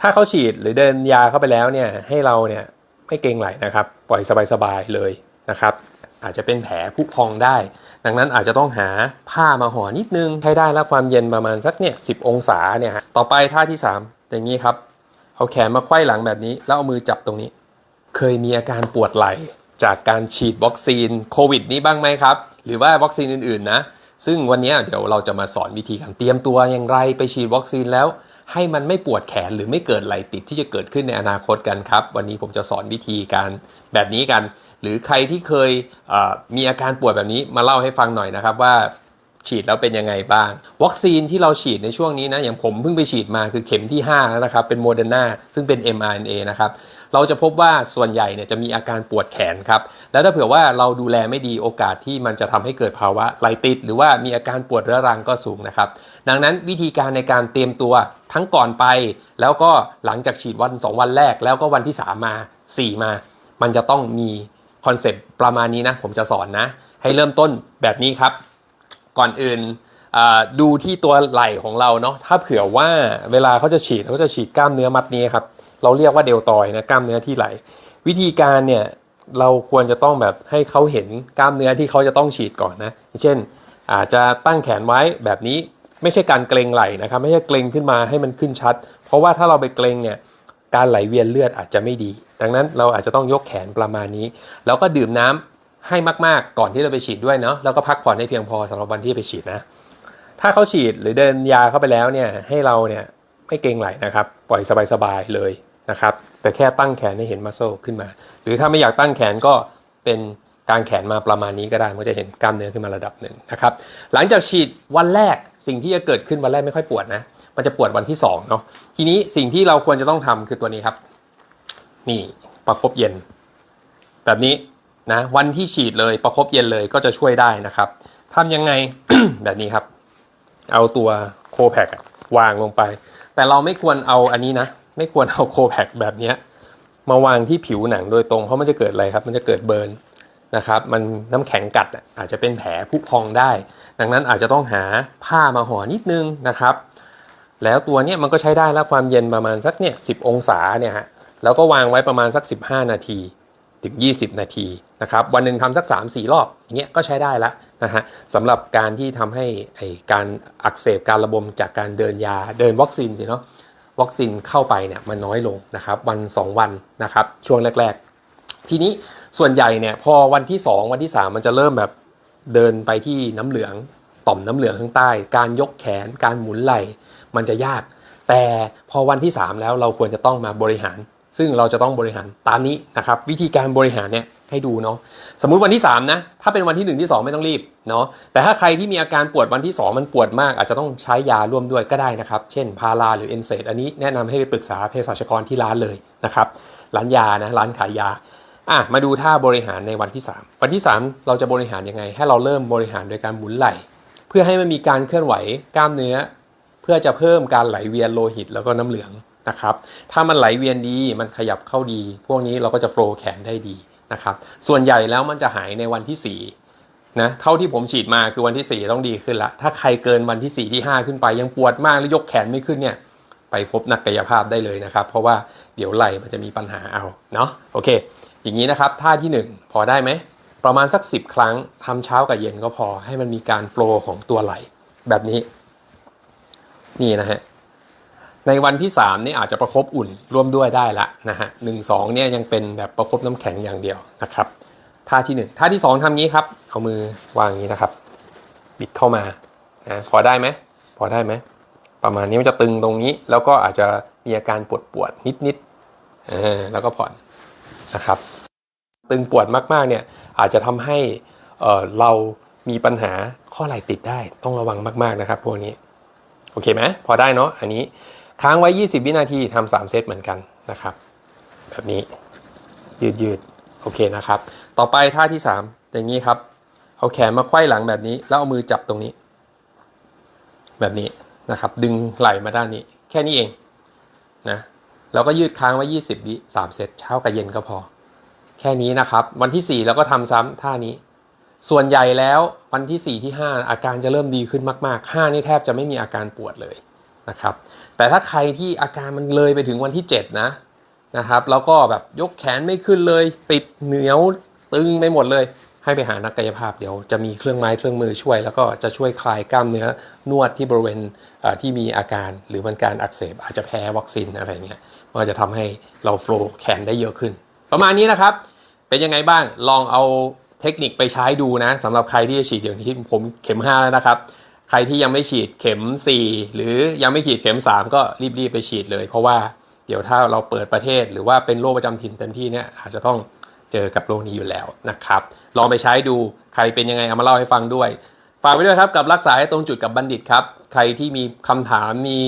ถ้าเขาฉีดหรือเดินยาเข้าไปแล้วเนี่ยให้เราเนี่ยไม่เกรงไหลนะครับ ปล่อยสบายๆเลยนะครับ อาจจะเป็นแผลผุพองได้ ดังนั้นอาจจะต้องหาผ้ามาห่อนิดนึงใช้ได้แล้วความเย็นประมาณสักเนี่ยสิองศาเนี่ยฮะต่อไปท่าที่ 3 อย่างนี้ครับ เอาแขนมาไขว้หลังแบบนี้ แล้วเอามือจับตรงนี้ เคยมีอาการปวดไหล่จากการฉีดวัคซีนโควิดนี้บ้างไหมครับ หรือว่าวัคซีนอื่นๆนะซึ่งวันนี้เดี๋ยวเราจะมาสอนวิธีการเตรียมตัวอย่างไรไปฉีดวัคซีนแล้ว ให้มันไม่ปวดแขนหรือไม่เกิดไหลติดที่จะเกิดขึ้นในอนาคตกันครับ วันนี้ผมจะสอนวิธีการแบบนี้กัน หรือใครที่เคยเมีอาการปวดแบบนี้มาเล่าให้ฟังหน่อยนะครับว่าฉีดแล้วเป็นยังไงบ้าง วัคซีนที่เราฉีดในช่วงนี้นะอย่างผมเพิ่งไปฉีดมาคือเข็มที่5แล้วนะครับเป็นโมเดอร์นาซึ่งเป็น mRNA นะครับ เราจะพบว่าส่วนใหญ่เนี่ยจะมีอาการปวดแขนครับ แล้วถ้าเผื่อว่าเราดูแลไม่ดีโอกาสที่มันจะทำให้เกิดภาวะไหลติด หรือว่ามีอาการปวดเรื้อรังก็สูงนะครับ ดังนั้นวิธีการในการเตรียมตัวทั้งก่อนไป แล้วก็หลังจากฉีดวัน 2 วันแรก แล้วก็วันที่ 3 มา 4 มา มันจะต้องมีคอนเซปต์ประมาณนี้นะผมจะสอนนะ ให้เริ่มต้นแบบนี้ครับ ก่อนอื่นดูที่ตัวไหล่ของเราเนาะถ้าเผื่อว่าเวลาเขาจะฉีดเขาจะฉีดกล้ามเนื้อมัดนี้ครับ เราเรียกว่าเดลตอยนะกล้ามเนื้อที่ไหล วิธีการเนี่ยเราควรจะต้องแบบให้เขาเห็นกล้ามเนื้อที่เขาจะต้องฉีดก่อนนะเช่น อาจจะตั้งแขนไว้แบบนี้ไม่ใช่การเกรงไหลนะครับไม่ใช่เกรงขึ้นมาให้มันขึ้นชัด เพราะว่าถ้าเราไปเกรงเนี่ยการไหลเวียนเลือดอาจจะไม่ดี ดังนั้นเราอาจจะต้องยกแขนประมาณนี้ แล้วก็ดื่มน้ำให้มากๆก่อนที่เราไปฉีดด้วยเนาะแล้วก็พักผ่อนให้เพียงพอสำหรับวันที่ไปฉีดนะ ถ้าเขาฉีดหรือเดินยาเข้าไปแล้วเนี่ยให้เราเนี่ย ไม่เกรงไหลนะครับ ปล่อยสบายๆเลยนะครับ แต่แค่ตั้งแขนให้เห็นมัสโซขึ้นมา หรือถ้าไม่อยากตั้งแขนก็เป็นกางแขนมาประมาณนี้ก็ได้มันก็จะเห็นกล้ามเนื้อขึ้นมาระดับหนึ่งนะครับ หลังจากฉีดวันแรกสิ่งที่จะเกิดขึ้นวันแรกไม่ค่อยปวดนะ มันจะปวดวันที่สองเนาะทีนี้สิ่งที่เราควรจะต้องทำคือตัวนี้ครับ นี่ประคบเย็น แบบนี้นะวันที่ฉีดเลยประคบเย็นเลยก็จะช่วยได้นะครับทำยังไงแบบนี้ครับ เอาตัวโคแพก วางลงไป แต่เราไม่ควรเอาอันนี้นะ ไม่ควรเอาโคแพกแบบนี้มาวางที่ผิวหนังโดยตรงเพราะมันจะเกิดอะไรครับ มันจะเกิดเบิร์นนะครับมันน้ำแข็งกัดอะอาจจะเป็นแผลผุพองได้ ดังนั้นอาจจะต้องหาผ้ามาห่อนิดนึงนะครับ แล้วตัวเนี้ยมันก็ใช้ได้แล้วความเย็นประมาณสักเนี่ยสิองศาเนี่ยฮะแล้วก็วางไว้ประมาณสัก 15 นาที ถึง 20 นาทีนะครับวันหนึ่งทำสัก 3-4 รอบอย่างเงี้ยก็ใช้ได้ละ นะฮะสำหรับการที่ทำให้ไอการอักเสบการระบมจากการเดินยาเดินวัคซีนสิเนาะวัคซีนเข้าไปเนี่ยมันน้อยลงนะครับวัน 2 วันนะครับช่วงแรก ๆ ทีนี้ส่วนใหญ่เนี่ยพอวันที่ 2 วันที่ 3 มันจะเริ่มแบบเดินไปที่น้ำเหลืองต่อมน้ำเหลืองข้างใต้ การยกแขนการหมุนไหล่มันจะยาก แต่พอวันที่ 3 แล้วเราควรจะต้องมาบริหาร ซึ่งเราจะต้องบริหารตามนี้นะครับวิธีการบริหารเนี่ย ให้ดูเนาะสมมุติวันที่ 3 นะ ถ้าเป็นวันที่ 1 ที่ 2 ไม่ต้องรีบเนาะแต่ถ้าใครที่มีอาการปวดวันที่ 2 มันปวดมาก อาจจะต้องใช้ยาร่วมด้วยก็ได้นะครับ เช่นพาราหรือเอนเซดอันนี้แนะนำให้ไปปรึกษาเภสัชกรที่ร้านเลยนะครับร้านยานะร้านขายยาอะมาดูท่าบริหารในวันที่ 3 วันที่ 3 เราจะบริหารยังไง ให้เราเริ่มบริหารโดยการหมุนไหล่เพื่อให้มันมีการเคลื่อนไหวกล้ามเนื้อ เพื่อจะเพิ่มการไหลเวียนโลหิตแล้วก็น้ำเหลืองนะครับถ้ามันไหลเวียนดีมันขยับเข้าดี พวกนี้เราก็จะโฟล์แขนได้ดี นะครับ ส่วนใหญ่แล้วมันจะหายในวันที่4นะเท่าที่ผมฉีดมาคือวันที่ 4 ต้องดีขึ้นละถ้าใครเกินวันที่4ที่5 ขึ้นไปยังปวดมากแล้วยกแขนไม่ขึ้นเนี่ยไปพบนักกายภาพได้เลยนะครับ เพราะว่าเดี๋ยวไหล่มันจะมีปัญหาเอาเนาะโอเค อย่างนี้นะครับท่าที่ 1 พอได้ไหมประมาณสัก 10 ครั้งทำเช้ากับเย็นก็พอให้มันมีการโฟล์ของตัวไหล่แบบนี้ นี่นะฮะ ในวันที่3นี่อาจจะประคบอุ่นร่วมด้วยได้ละนะฮะหนึ่งสองเนี่ยยังเป็นแบบประคบน้ำแข็งอย่างเดียวนะครับท่าที่ 1ท่าที่ 2ทำงี้ครับ เอามือวางอย่างนี้นะครับ บิดเข้ามานะพอได้ไหมพอได้ไหมประมาณนี้มันจะตึงตรงนี้ แล้วก็อาจจะมีอาการปวดปวดนิดนิดเออแล้วก็ผ่อนนะครับ ตึงปวดมากๆเนี่ยอาจจะทำให้เออเรามีปัญหาข้อไหล่ติดได้ต้องระวังมากๆนะครับ พวกนี้ โอเคไหมพอได้เนาะอันนี้ ค้างไว้ 20 วินาทีทำ3เซตเหมือนกันนะครับ แบบนี้ยืดยืดๆโอเคนะครับ ต่อไปท่าที่ 3 อย่างนี้ครับ เอาแขนมาไขว้หลังแบบนี้ แล้วเอามือจับตรงนี้ แบบนี้นะครับ ดึงไหล่มาด้านนี้ แค่นี้เองนะแล้วก็ยืดค้างไว้ 20 วิ3เซตเช้ากับเย็นก็พอ แค่นี้นะครับ วันที่4แล้วก็ทำซ้ำท่านี้ ส่วนใหญ่แล้ววันที่ 4 ที่ 5 อาการจะเริ่มดีขึ้นมาก ๆ 5 นี่แทบจะไม่มีอาการปวดเลยนะครับ แต่ถ้าใครที่อาการมันเลยไปถึงวันที่ 7 นะนะครับ แล้วก็แบบยกแขนไม่ขึ้นเลย ติดเหนียวตึงไปหมดเลย ให้ไปหานักกายภาพเดี๋ยวจะมีเครื่องไม้เครื่องมือช่วย แล้วก็จะช่วยคลายกล้ามเนื้อนวดที่บริเวณที่มีอาการหรือมันการอักเสบอาจจะแพ้วัคซีนอะไรเงี้ยมันก็จะทำให้เราโฟล์แขนได้เยอะขึ้น ประมาณนี้นะครับ เป็นยังไงบ้างลองเอาเทคนิคไปใช้ดูนะสำหรับใครที่จะฉีดอย่างที่ผมเข็ม5แล้วนะครับ ใครที่ยังไม่ฉีดเข็ม 4 หรือยังไม่ฉีดเข็ม 3 ก็รีบๆไปฉีดเลย เพราะว่าเดี๋ยวถ้าเราเปิดประเทศหรือว่าเป็นโรคประจำถิ่นเต็มที่เนี่ยอาจจะต้องเจอกับโรคนี้อยู่แล้วนะครับ ลองไปใช้ดูใครเป็นยังไงเอามาเล่าให้ฟังด้วยฝากไว้ด้วยครับกับรักษาให้ตรงจุดกับบัณฑิตครับ ใครที่มีคำถามมี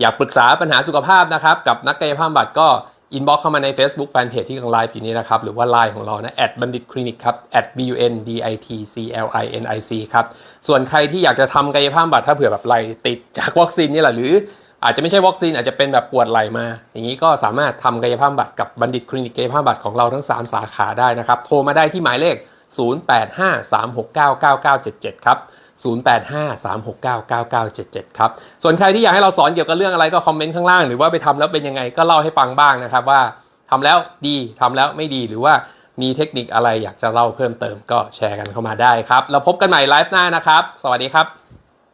อยากปรึกษาปัญหาสุขภาพนะครับ กับนักกายภาพบำบัดก็ อินบ็อกเข้ามาใน Facebook Fanpage ที่กำลังไลฟ์อยู่นี้นะครับ หรือว่าไลน์ของเรานะบัณฑิตคลินิกครับ b u n d i t c l i n i c ครับ ส่วนใครที่อยากจะทำกายภาพบำบัดถ้าเผื่อแบบไหลติดจากวัคซีนนี่แหละหรืออาจจะไม่ใช่วัคซีนอาจจะเป็นแบบปวดไหลมา อย่างนี้ก็สามารถทำกายภาพบำบัดกับบัณฑิตคลินิกกายภาพบำบัดของเราทั้ง 3 สาขาได้นะครับ โทรมาได้ที่หมายเลข 0853699977 ครับ 0853699977 ครับ ส่วนใครที่อยากให้เราสอนเกี่ยวกับเรื่องอะไรก็คอมเมนต์ข้างล่าง หรือว่าไปทำแล้วเป็นยังไงก็เล่าให้ฟังบ้างนะครับว่าทำแล้วดีทำแล้วไม่ดีหรือว่ามีเทคนิคอะไรอยากจะเล่าเพิ่มเติมก็แชร์กันเข้ามาได้ครับ แล้วพบกันใหม่ไลฟ์หน้านะครับ สวัสดีครับ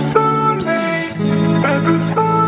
soleil, pas de soleil.